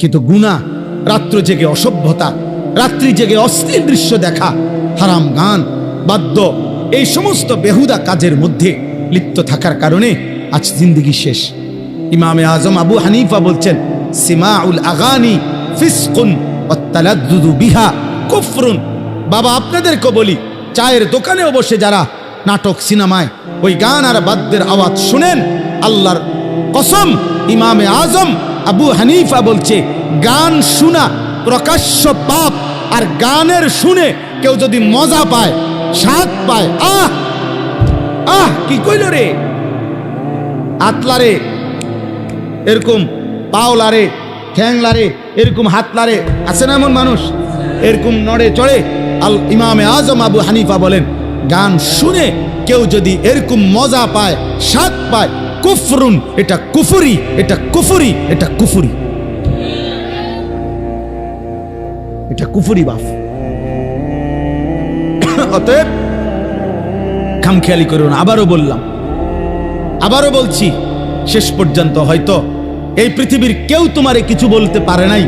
কিন্তু গুণা, রাত্র জেগে অসভ্যতা, রাত্রি জেগে অস্থির দৃশ্য দেখা, হারাম গান, বাদ্য, এই সমস্ত বেহুদা কাজের মধ্যে লিপ্ত থাকার কারণে আজ জিন্দগি শেষ। ইমামে আজম আবু হানিফা বলছেন আগানি ফিসকুন বিহা কুফরুন। বাবা, আপনাদেরকে বলি, চায়ের দোকানেও বসে যারা নাটক সিনেমায় ওই গান আর বাদ্যের আওয়াজ শুনেন, আল্লাহর কসম, ইমামে আজম আবু হানিফা বলছে, গান শোনা প্রকাশ্য পাপ, আর গানের শুনে কেউ যদি মজা পায়, স্বাদ পায়, আহ আহ, কি কইল রে? আতলারে, এরকম পাওলারে, ঠ্যাংলারে, এরকম হাতলারে, আছে না এমন মানুষ? এরকম নড়ে চড়ে আল ইমামে আজম আবু হানিফা বলেন, গান শুনে কেউ যদি এরকম মজা পায়, স্বাদ পায় কুফরুন, এটা কুফুরি এটা কুফুরি এটা কুফুরি। এটা কুফুরি বাফ অতএব খামখেয়ালি করুন আবারও বললাম, আবারও বলছি, শেষ পর্যন্ত হয়তো এই পৃথিবীর কেউ তোমারে কিছু বলতে পারে নাই।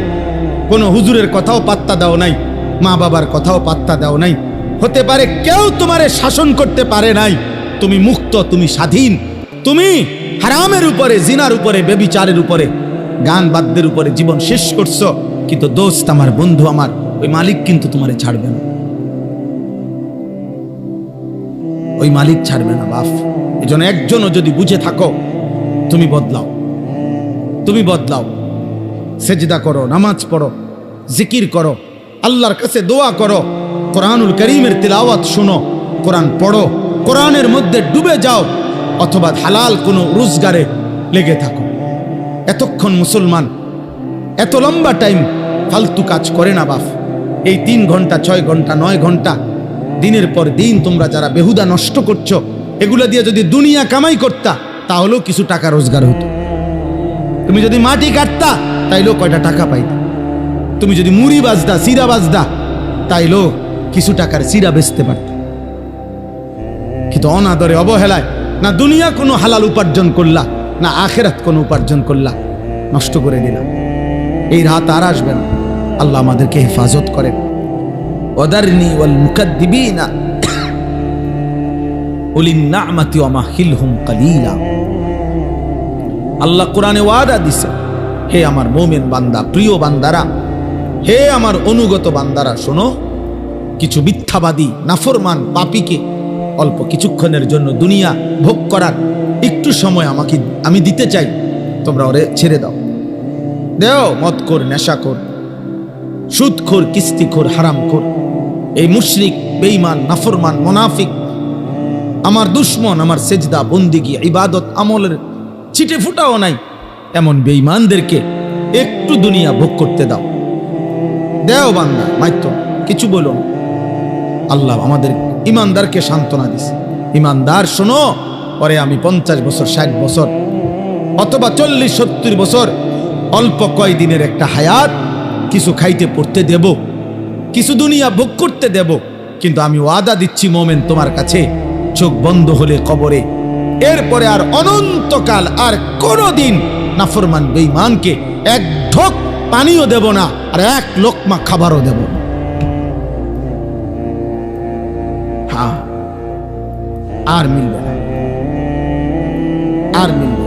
কোনো হুজুরের কথাও পাত্তা দাও নাই, মা বাবার কথাও পাত্তা দাও নাই। হতে পারে কেউ তোমারে শাসন করতে পারে নাই। তুমি মুক্ত, তুমি স্বাধীন, তুমি হারামের উপরে, জিনার উপরে, বেবিচারের উপরে, গান বাদ্যের উপরে জীবন শেষ করছ, কিন্তু দোস্ত আমার, বন্ধু আমার, ওই মালিক কিন্তু তোমারে ছাড়বে না। ওই মালিক ছাড়বে না বাপ এই জন্য একজনও যদি বুঝে থাকো, তুমি বদলাও। তুমি বদলাও। সেজদা করো, নামাজ পড়ো, জিকির করো, আল্লাহর কাছে দোয়া করো, কোরআনুল করিমের তিলাওয়াত শুনো, কোরআন পড়ো, কোরআনের মধ্যে ডুবে যাও অথবা হালাল কোনো রোজগারে লেগে থাকো। এতক্ষণ মুসলমান, এত লম্বা টাইম ফালতু কাজ করে না বাফ এই তিন ঘণ্টা, ছয় ঘণ্টা, নয় ঘণ্টা, দিনের পর দিন তোমরা যারা বেহুদা নষ্ট করছ, এগুলো দিয়ে যদি দুনিয়া কামাই করতা, তাহলেও কিছু টাকা রোজগার হতো। তুমি যদি মাটি কাটতা, তাইলেও কয়টা টাকা পাইতা। তুমি যদি মুড়ি বাজদা, সিরা বাজদা, তাইলেও কিছু টাকার সিরা বেচতে পারত। কিন্তু অনাদরে, অবহেলায় না দুনিয়া কোনো হালাল উপার্জন করলা, না আখেরাত কোনো উপার্জন করলা। নষ্ট করে দিলাম। এই রাত আর আসবে না। আল্লাহ আমাদেরকে হেফাজত করেন। ওদারনি ওয়াল মুকাদ্দিবিনা। উলিন নামাতি ওয়া মাহিলহুম কালিলা। আল্লাহ কোরআনে ওয়াদা দিছে, হে আমার মোমেন বান্দা, প্রিয় বান্দারা, হে আমার অনুগত বান্দারা, শোনো, কিছু মিথ্যাবাদী, নাফরমান পাপিকে অল্প কিছুক্ষণের জন্য দুনিয়া ভোগ করার একটু সময় আমাকে, আমি দিতে চাই। তোমরা ওরে ছেড়ে দাও। দেও মদ কর নেশা কর সুদখোর, কিস্তিখোর, হারামখোর, এই মুশরিক, বেঈমান, নাফরমান, মোনাফিক, আমার দুশ্মন, আমার সেজদা, বন্দিগি, ইবাদত, আমলের ছিটে ফুটাও নাই, এমন বেঈমানদেরকে একটু দুনিয়া ভোগ করতে দাও। দেও বান্দা মাইত্র কিছু বলুন আল্লাহ আমাদের ইমানদারকে সান্ত্বনা দিছে। ইমানদার, শোনো, পরে আমি পঞ্চাশ বছর, ষাট বছর অথবা চল্লিশ, সত্তর বছর অল্প কয় দিনের একটা হায়াত কিছু খাইতে, পড়তে দেব, কিছু দুনিয়া ভোগ করতে দেব, কিন্তু আমি ওয়াদা দিচ্ছি মোমেন তোমার কাছে, চোখ বন্ধ হলে কবরে। এরপরে আর অনন্তকাল আর কোনোদিন নাফরমান বেঈমানকে এক ঢোক পানিও দেব না, আর এক লোকমা খাবারও দেব না। হ্যাঁ আর মিলবে না। আর মিলবে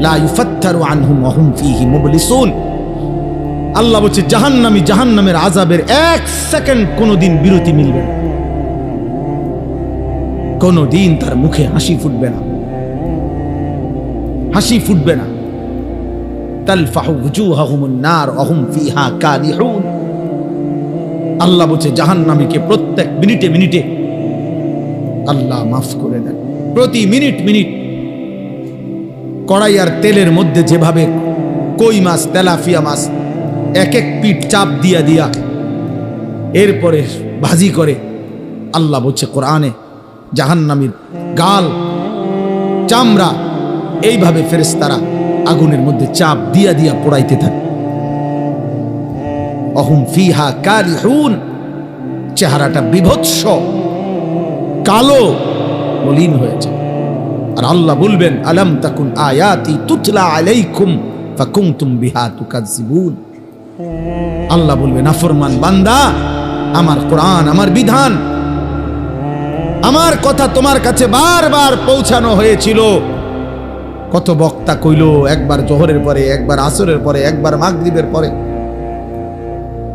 লা ইউফাত্তারু আনহুম ওয়া হুম ফীহি মুবলিসুন। আল্লাহ বলছে, জাহান্নামী জাহান্নামের আজাবের এক সেকেন্ড কোনোদিন বিরতি মিলবে না। কোনোদিন তার মুখে হাসি ফুটবে না। হাসি ফুটবে না। তালফাহু ওজুহাহুমুন নার অহুম ফিহা কালিহুন আল্লাহ বলছে, জাহান্নামীকে প্রত্যেক মিনিটে মিনিটে আল্লাহ মাফ করে দেন। প্রতি মিনিট মিনিট কড়াই আর তেলের মধ্যে যেভাবে কই মাছ, তেলাফিয়া মাছ, এক এক পিঠ চাপ দিয়া দিয়া এরপরে ভাজি করে, আল্লাহ বলছে, কোরআনে জাহান্নামীর গাল, চামড়া, এইভাবে ফেরেস্তারা আগুনের মধ্যে চাপ দিয়া দিয়া পোড়াইতে থাকে। অহুম ফিহা কালিহুন চেহারাটা বিভৎস, কালো, মলিন হয়েছে। আর আল্লাহ বলবেন, আলম তাকুন আয়াতি তুতলা আলাইকুম ফাকুমতুম বিহা তুকাজ্জিবুন আল্লাহ বলবে নাফরমান বান্দা, আমার কোরআন, আমার বিধান, আমার কথা তোমার কাছে বারবার পৌঁছানো হয়েছিল। কত বক্তা কইল, একবার জোহরের পরে, একবার আসরের পরে, একবার মাগরিবের পরে।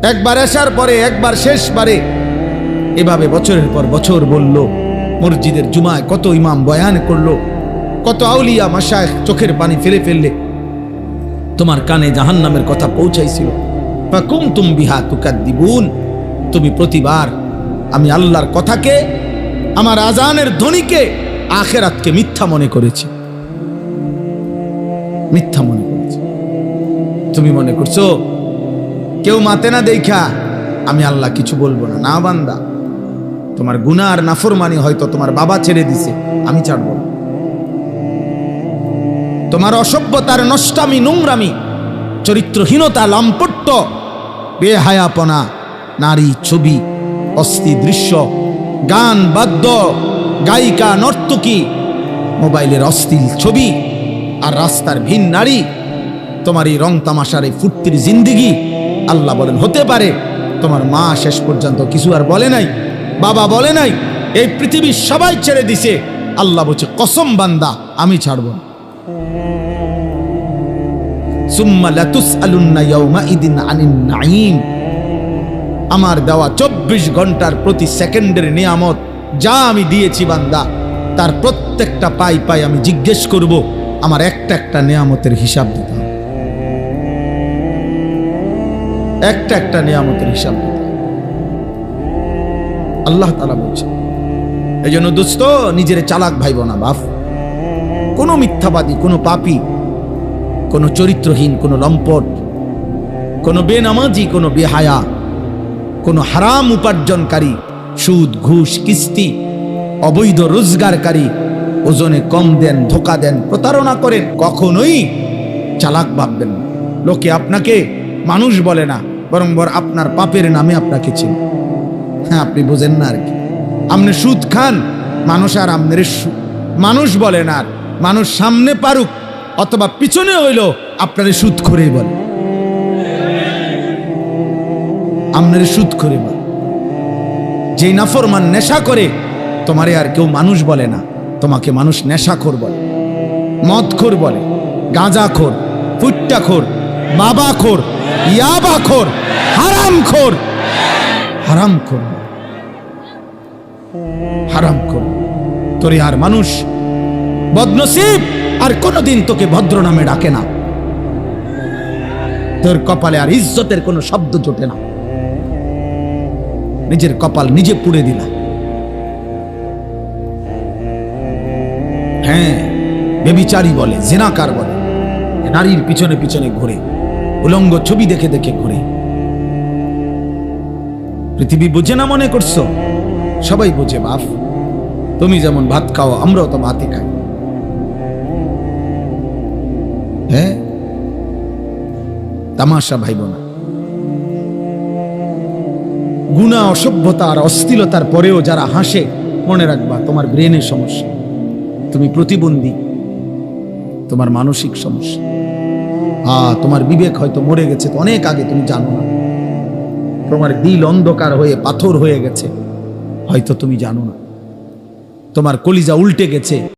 একবার আসার পরে, একবার শেষবারে। এভাবে বছরের পর বছর বলল, মসজিদের জুমায় কত ইমাম বয়ান করল, কত আউলিয়া মাসায় চোখের পানি ফেলে ফেললে। তোমার কানে জাহান্নামের কথা পৌঁছাইছিল। ফাকুম তুম বিহা তুকাদ্দিবুন। তুমি প্রতিবার আমি আল্লাহর কথাকে, আমার আজানের ধ্বনিকে আখেরাতকে মিথ্যা মনে করেছি। মিথ্যা মনে করেছি। তুমি মনে করছ কেউ মাতে না দেখা, আমি আল্লাহ কিছু বলব না। না বান্দা, তোমার গুনাহ আর নাফরমানি হয়তো তোমার বাবা ছেড়ে দিছে, আমি ছাড়বো তোমার অসভ্যতার নষ্টামি, নোংরামি, চরিত্রহীনতা, লাম্পট্য, বেহায়াপনা, নারী ছবি, অস্থি দৃশ্য, গান, বাদ্য, গায়িকা, নর্তকী, মোবাইলের অস্থিল ছবি আর রাস্তার ভিন নারী, তোমার এই রং তামাশার এই ফুর্তির জিন্দিগি আল্লাহ বলেন, হতে পারে। তোমার মা শেষ পর্যন্ত কিছু আর বলে নাই, বাবা বলে নাই, এই পৃথিবীর সবাই ছেড়ে দিছে। আল্লাহ বলছে, কসম বান্দা, আমি ছাড়ব আমার দেওয়া চব্বিশ ঘণ্টার প্রতি সেকেন্ডের নিয়ামত যা আমি দিয়েছি বান্দা, তার প্রত্যেকটা পাই পাই আমি জিজ্ঞেস করব, আমার একটা একটা নিয়ামতের হিসাব দিতে একটা একটা নিয়ামতের হিসাব। আল্লাহ তালা বলছে এই জন্য দোস্ত, নিজের চালাক ভাইব না বাপ। কোনো মিথ্যাবাদী, কোনো পাপী, কোনো চরিত্রহীন, কোনো লম্পট, কোনো বেনামাজি, কোনো বেহায়া, কোনো হারাম উপার্জনকারী, সুদ, ঘুষ, কিস্তি, অবৈধ রোজগারকারী, ওজনে কম দেন, ধোকা দেন, প্রতারণা করেন, কখনোই চালাক ভাববেন লোকে আপনাকে মানুষ বলে না। বরং বর আপনার পাপের নামে আপনাকে চিন। হ্যাঁ আপনি বোঝেন না আর কি। আপনি সুদ খান, মানুষ আর আপনার মানুষ বলে না মানুষ সামনে পারুক, অথবা পিছনে হইল আপনার সুদ করেই বলে। আপনার সুদ করে বলে। যেই নাফরমান নেশা করে, তোমারে আর কেউ মানুষ বলে না, তোমাকে মানুষ নেশাখোর বলে। মদখোর বলে, গাঁজাখোর, ফুট্টাখোর, বাবাখোর, ইয়াবাখোর হারামখোর। হারামখোর। বলে। হারামখোর। তোরে আর মানুষ বদনসিব, আর কোনোদিন তোকে ভদ্র নামে ডাকে না। তোর কপালে আর ইজ্জতের কোনো শব্দ জোটে না। নিজের কপাল নিজে পুড়ে দিলা। হ্যাঁ বেবিচারি বলে, জেনাকার বলে, নারীর পিছনে পিছনে ঘুরে, উলঙ্গ ছবি দেখে দেখে ঘুরে। পৃথিবী বোঝে না মনে করছ? সবাই বোঝে, বাপ। তুমি যেমন ভাত খাও, আমরাও তো ভাতই খাই। হ্যাঁ? তামাশা ভাইব না গুণা, অসভ্যতা আর অস্থিলতার পরেও যারা হাসে, মনে রাখবা, তোমার ব্রেনের সমস্যা। তুমি প্রতিবন্ধী। তোমার মানসিক সমস্যা। আ, তোমার বিবেক হয়তো মরে গেছে, তো অনেক আগে তুমি জানো না। তোমার দিল অন্ধকার হয়ে পাথর হয়ে গেছে। হয়তো তুমি জানো না। তোমার কলিজা উল্টে গেছে।